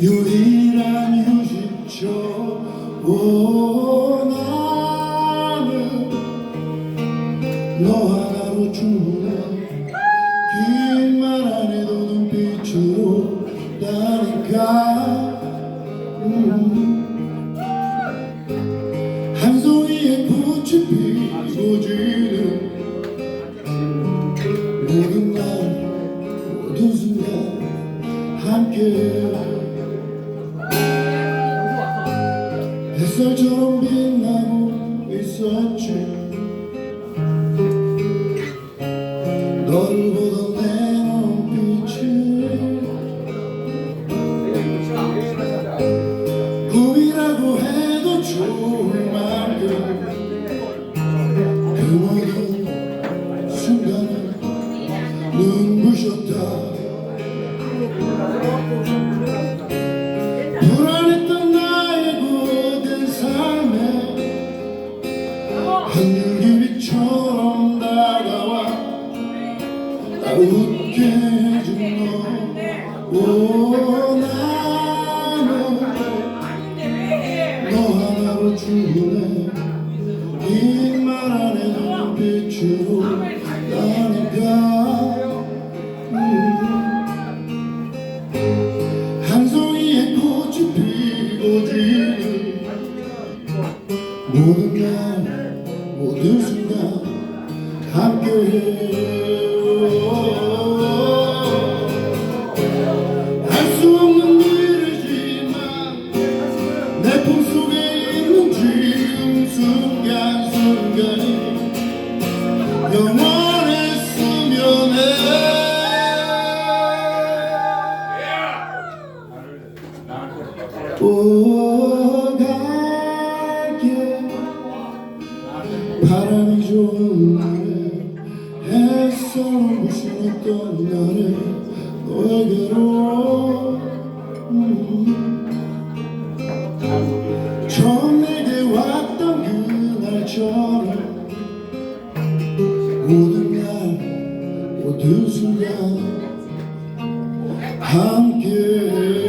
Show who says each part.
Speaker 1: 유일한 휴식처. 오 나는 너 하나로 충분해 긴말 안 해도 눈빛으로 나니까. 음. 한 송이의 꽃이 피고 지는 모든 날 모든 순간 함께 햇살처럼 빛나 한줄기비처럼 다가와 나 웃게 해준 너오 나는 너 하나로 충분해 긴말 안 해도 눈빛으로 나니까. 한 송이의 꽃이 피고 지는 모든 날 모든 순간 함께해 알수 없는 일이지만 내 품속에 있는 지금 순간 순간이 영원했으면 해. 오 바람이 좋은 날에 햇살을 부시했던 날에 너에게로 음. 처음 내게 왔던 그날처럼 모든 날 모든 순간 함께